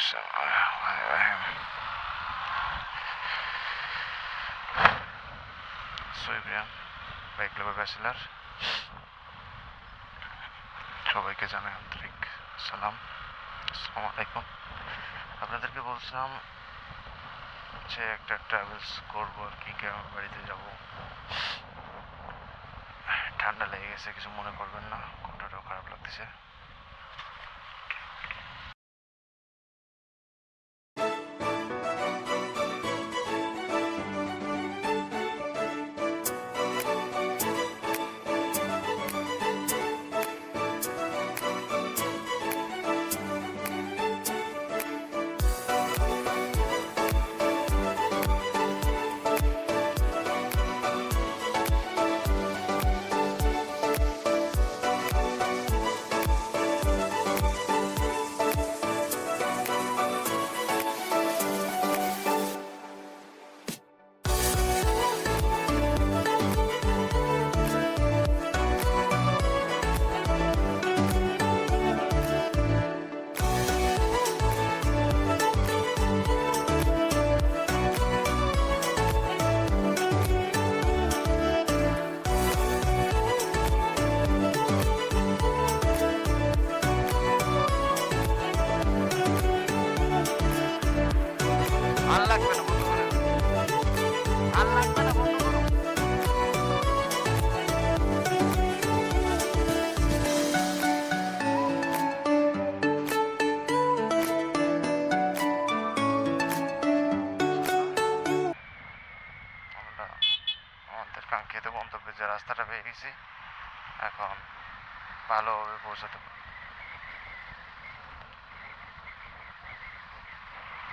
সুইব্রিয়ান bike লাভার bachelor সবাইকে জানাই আন্তরিক সালাম। আলাইকুম। আপনাদেরকে বলছিলাম যে একটা ট্রাভেলস করব কি গ্রামের বাড়িতে যাব। ঠান্ডা লেগে গেছে, কিছু মনে করবেন না। কণ্ঠটাও খারাপ লাগতেছে।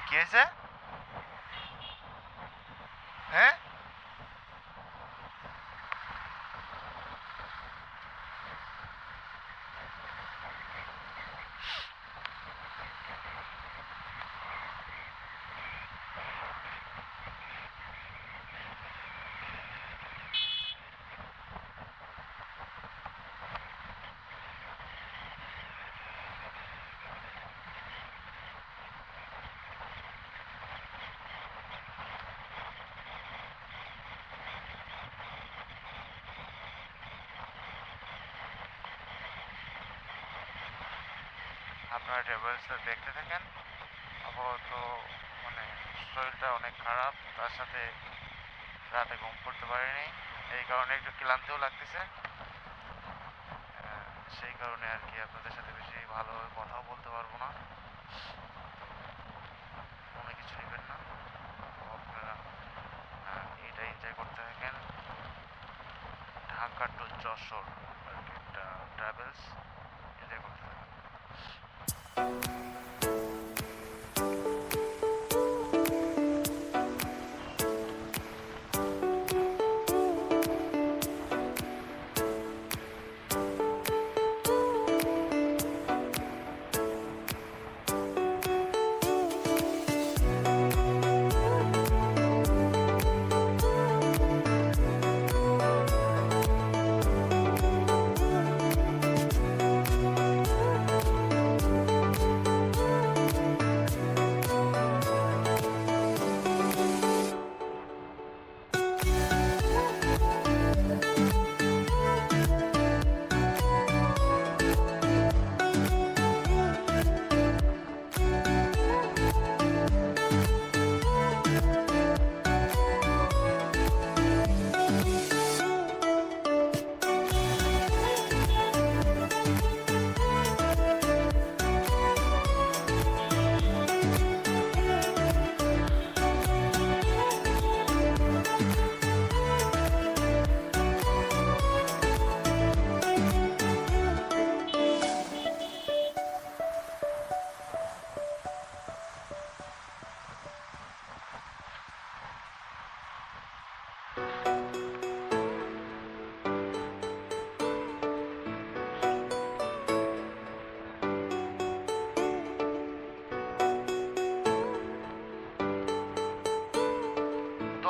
¿Quién es? ¿Eh? আপনারা ট্রাভেলসটা দেখতে থাকেন, আপাতত মানে শরীরটা অনেক খারাপ, তার সাথে রাতে ঘুম পড়তে পারিনি। এই কারণে একটু ক্লান্তিও লাগতেছে। সেই কারণে আর কি আপনাদের সাথে বেশি ভালোভাবে কথাও বলতে পারব না। মনে কিছু নেবেন না। আপনারা এটা এনজয় করতে থাকেন। ঢাকা টু যশোর আর কি, একটা ট্রাভেলস あ!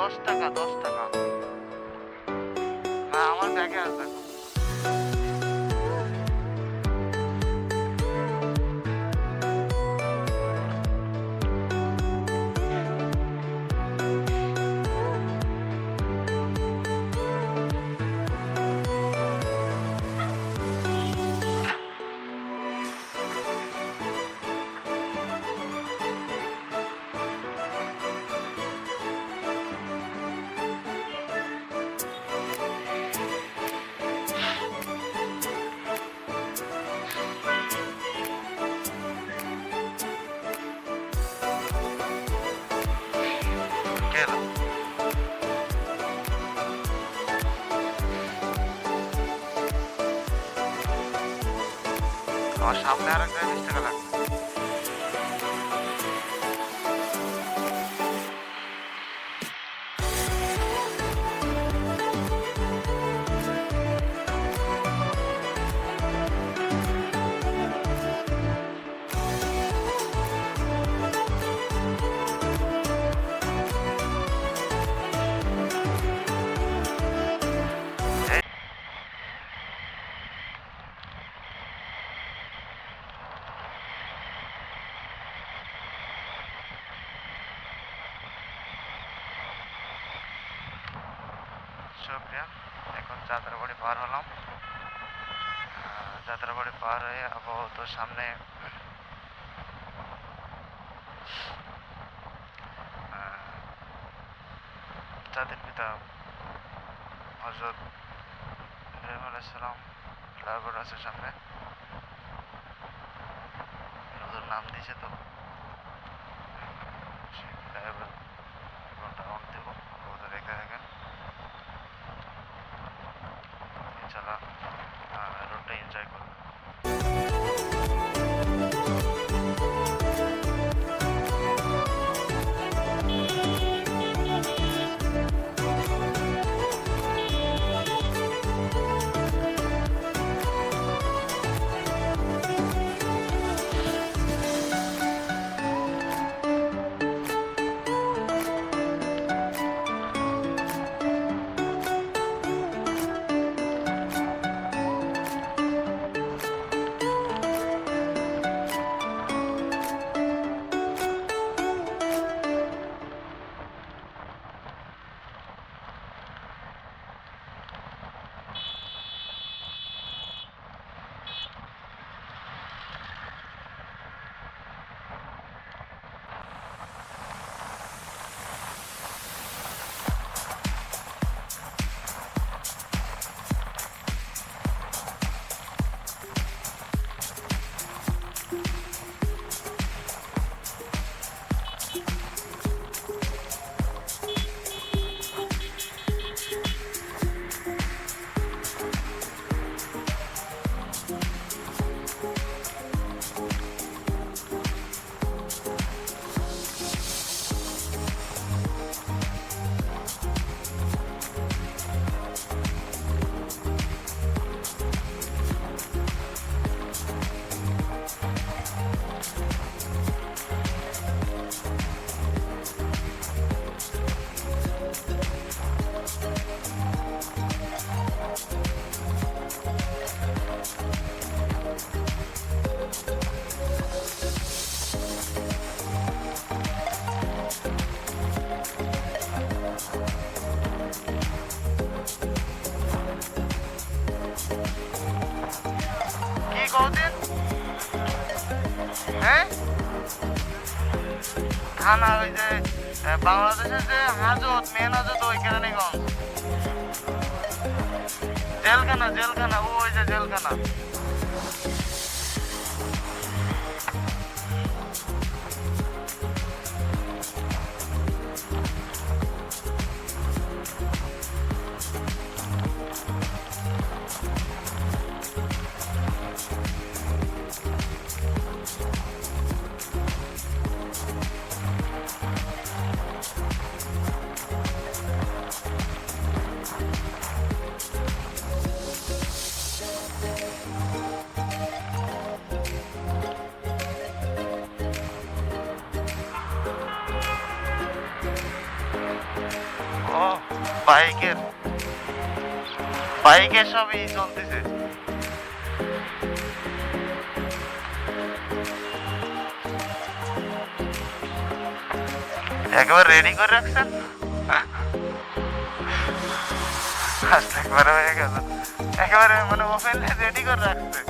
দশ টাকা দশ টাকা। হ্যাঁ আমার ব্যাগে আছে আমার সামনে আর একটা লাগবে শুক্রিয়া এখন যাত্রাবাড়ি পার হলাম। যাত্রাবাড়ি পার হয়ে আপাতত সামনে জাতির পিতা হজরত ইব্রাহিম আলাইসালাম ফ্লাইওভার আছে সামনে। ওদের নাম দিয়েছে তো। সেই ফ্লাইওভার ঘণ্টা রাউন্ড দেবো, ওদের রেখে ইনশাল্লাহ রোডটা এনজয় করব বাংলাদেশের যে হাজত মেন হাজত ওইখানে নিগঞ্জ জেলখানা জেলখানা ওই যে জেলখানা। বাইকের সবই চলতেছে। একেবারে রেডি করে রাখছেন? আচ্ছা, একবারে হয়ে গেল। একেবারে মানে ওপেন রেডি করে রাখছে।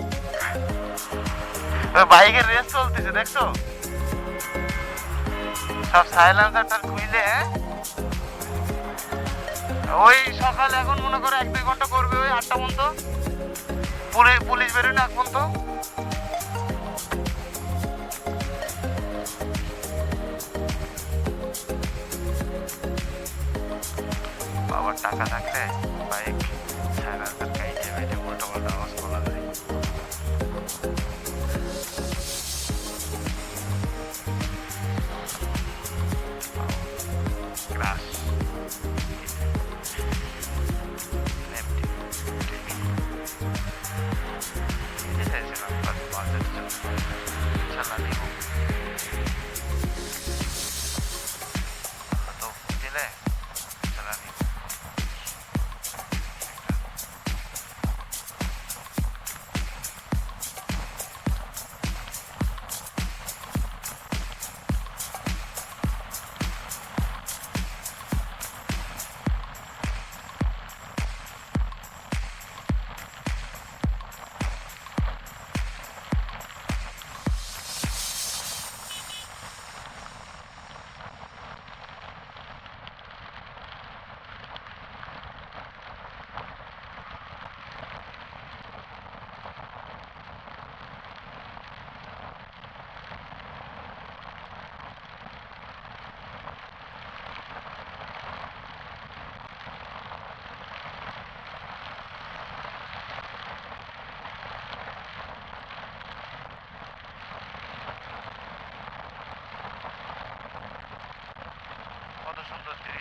বাইকের রেস চলতেছে দেখছ? সব সাইলেন্সারটা খুইলে হ্যাঁ? ওই সকাল এখন মনে করো এক দুই ঘণ্টা করবে ওই আটটা পর্যন্ত। পুলিশ পুলিশ বেরোয় না এখন তো বাবার টাকা থাকলে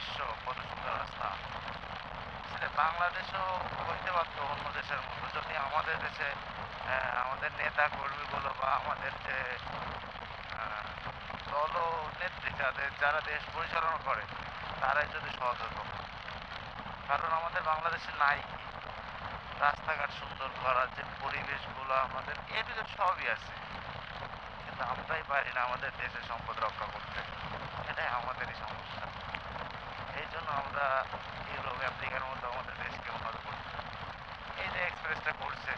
বিশ্ব কত সুন্দর রাস্তা। সেটা বাংলাদেশও হইতে পারত অন্য দেশের মতো। যদি আমাদের দেশে আমাদের নেতা কর্মীগুলো বা আমাদের যে দল নেত্রী যাদের, যারা দেশ পরিচালনা করে, তারাই যদি সহযোগ কারণ আমাদের বাংলাদেশে নাই। রাস্তাঘাট সুন্দর করা যে পরিবেশগুলো আমাদের এগুলো সবই আছে। কিন্তু আমরাই পারি না আমাদের দেশের সম্পদ রক্ষা করতে। এটাই আমাদেরই সমস্যা। জন্য আমরা ইউরোপ আমেরিকার মধ্যে আমাদের দেশকে উন্নত করছি এই যে এক্সপ্রেসটা করছে,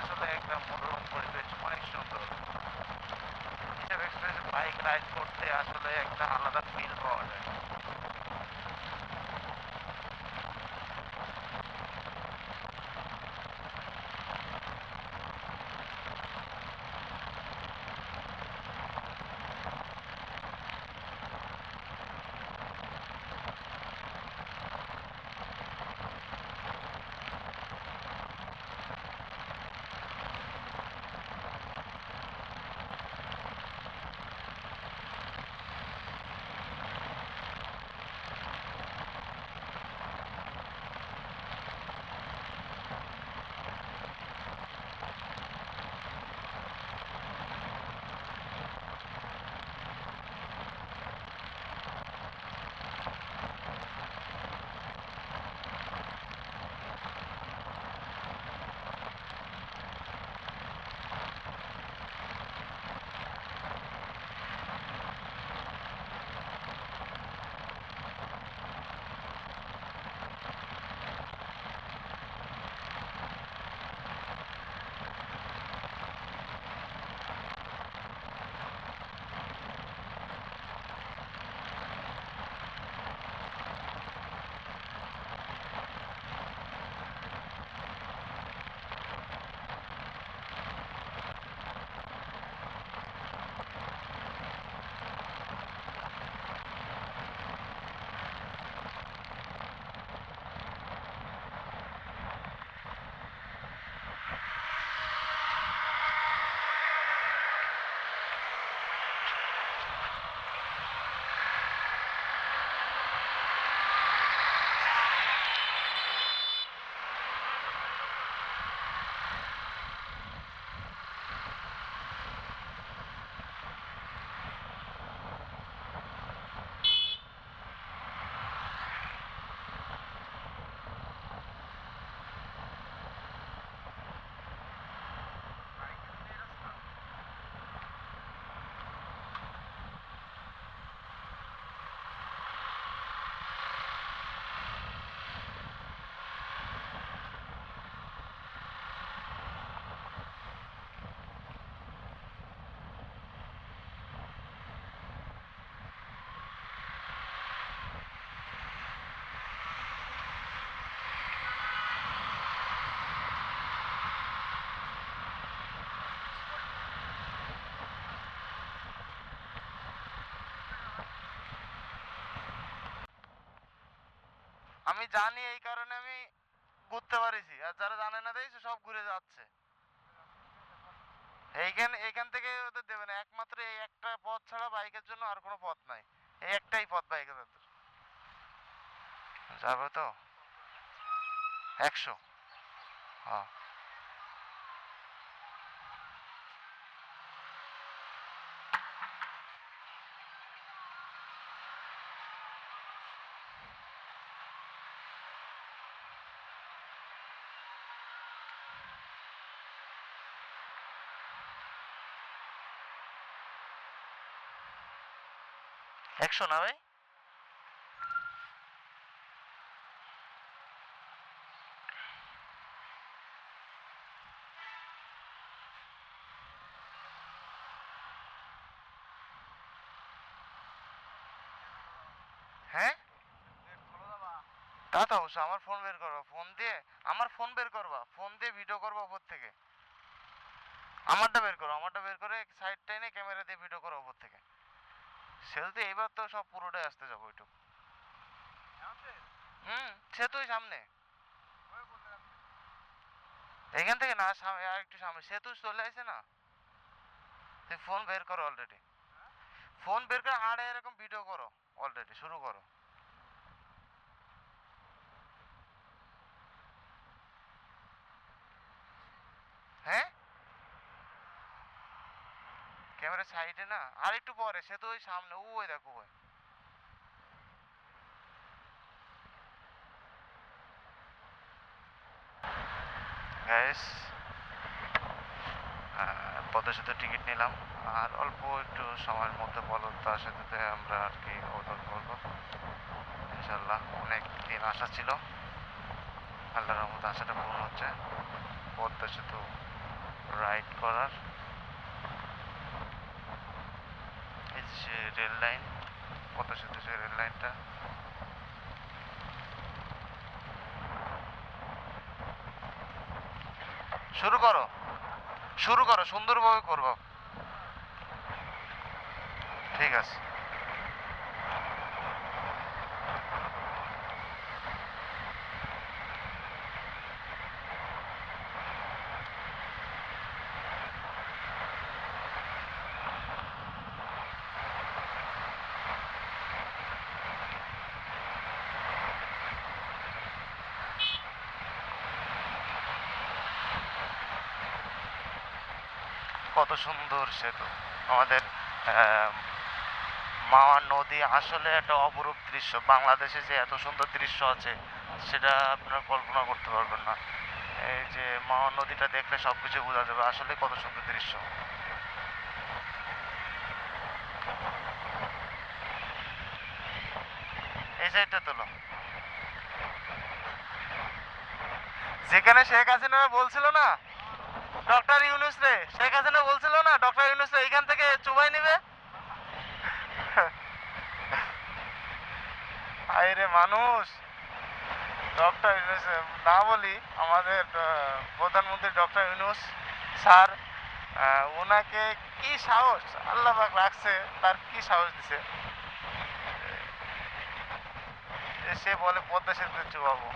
আসলে একটা মনোরম পরিবেশ, অনেক সুন্দর। এইসব এক্সপ্রেসে বাইক রাইড করতে আসলে একটা আলাদা ফিল পাওয়া যায়। আমি জানি এই কারণে আমি ঘুরতে পারিছি। আর যারা জানে না দেয় সব ঘুরে যাচ্ছে। এইখান এইখান থেকে ওদের দেবে না। একমাত্র এই একটা পথ ছাড়া বাইকের জন্য আর কোনো পথ নাই। এই একটাই পথ বাইকে তাদের যাবে তো? একশো। হ্যাঁ। একশো না ভাই? হ্যাঁ? তা তো অবশ্যই আমার ফোন বের করবা, ফোন দিয়ে, আমার ফোন বের করবা, ফোন দিয়ে ভিডিও করবা ওপর থেকে। আমারটা বের করো, আমারটা বের করে সাইড টাইনে ক্যামেরা দিয়ে ভিডিও করো ওপর থেকে। সেতুতে এবার তো সব পুরোটাই আসতে যাব ওইটুকু হুম সেতুই সামনে। এখান থেকে না সামনে আর একটু সামনে। সেতু চলে আসে না। তুই ফোন বের করো অলরেডি ফোন বের করে হাড়ে এরকম ভিডিও করো অলরেডি শুরু করো। হ্যাঁ? একেবারে সাইডে না, আর একটু পরে, সে তো ওই সামনে ওই দেখো ওই। গাইস পদ্মা সেতু টিকিট নিলাম। আর অল্প একটু সময়ের মধ্যে বলো, তার সাথে আমরা আর কি অবতরণ করব। ইনশাল্লাহ অনেক দিন আশা ছিল। আল্লাহর রহমতে আশাটা পূরণ হচ্ছে। পদ্মা সেতু রাইড করার এই সে রেল লাইন পদ্মা সেতু যে রেল লাইনটা। শুরু করো। শুরু করো, সুন্দরভাবে করব। ঠিক আছে। কত সুন্দর সেতু আমাদের মাওয়া নদী আসলে একটা অপরূপ দৃশ্য। বাংলাদেশে যে এত সুন্দর দৃশ্য আছে, সেটা আপনারা কল্পনা করতে পারবেন না। এই যে মাওয়া নদীটা দেখলে সব কিছু বোঝা যাবে, আসলে কত সুন্দর দৃশ্য। এই সাইডটা তোলো। যেখানে শেখ হাসিনা বলছিল না ডক্টর ইউনুস রে, শেখ হাসিনা বলছিল না, ডক্টর ইউনুস রে এখান থেকে চুবাই নিবে? আরে রে মানুষ। ডক্টর ইউনুস না বলি আমাদের প্রধানমন্ত্রী ডক্টর ইউনুস স্যার ওনাকে কি সাহস? আল্লাহ পাক রাখছে, তার কি সাহস দিছে? সে বলে পদ্মা সেতু চুবাবো।